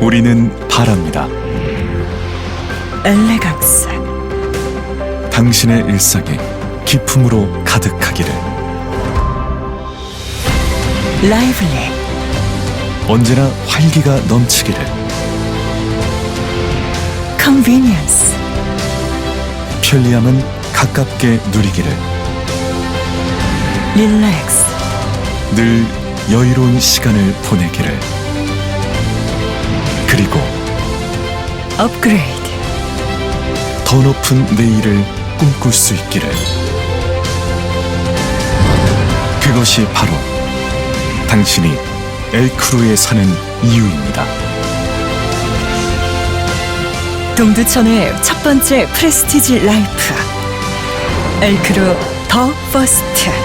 우리는 바랍니다. 엘레강스. 당신의 일상이 기품으로 가득하기를. 라이블리. 언제나 활기가 넘치기를. 컨비니언스. 편리함은 가깝게 누리기를. 릴렉스. 늘 여유로운 시간을 보내기를 그리고 업그레이드 더 높은 내일을 꿈꿀 수 있기를. 그것이 바로 당신이 엘크루에 사는 이유입니다. 동두천의 첫 번째 프레스티지 라이프. 엘크로 더 퍼스트